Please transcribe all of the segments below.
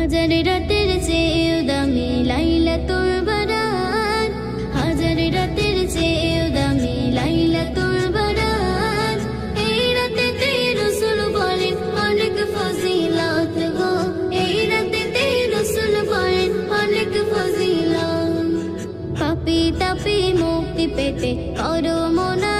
হাজার রাতের চেয়েও দামি লাইলা তোর বারাত হাজার রাতের চেয়েও দামি লাইলা তোর বারাত এই রাতে তে রসুল বলেন, অনেক ফজিলত গো। এই রাতে তে রসুল বলেন, অনেক ফজিলত। পাপি তাপি মুক্তি পেতে করো মোনাজাত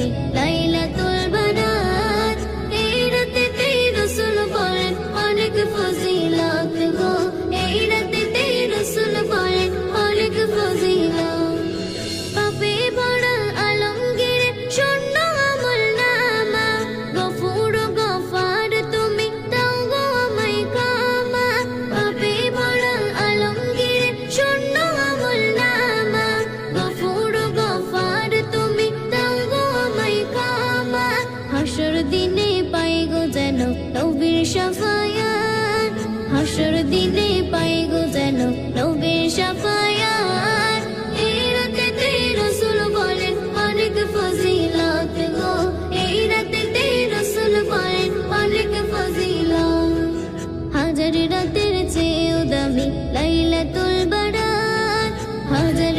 চেয়েও দামি সাফায়াত হাসর দিনে পাই যেন নবীর সাফায়াত এই রসুল বলেন অনেক ফজিলত গো। এই রাতে তে রসুল বলেন অনেক ফজিলত। রাতের চেয়েও দামি লাইলাতুল বারাত হাজার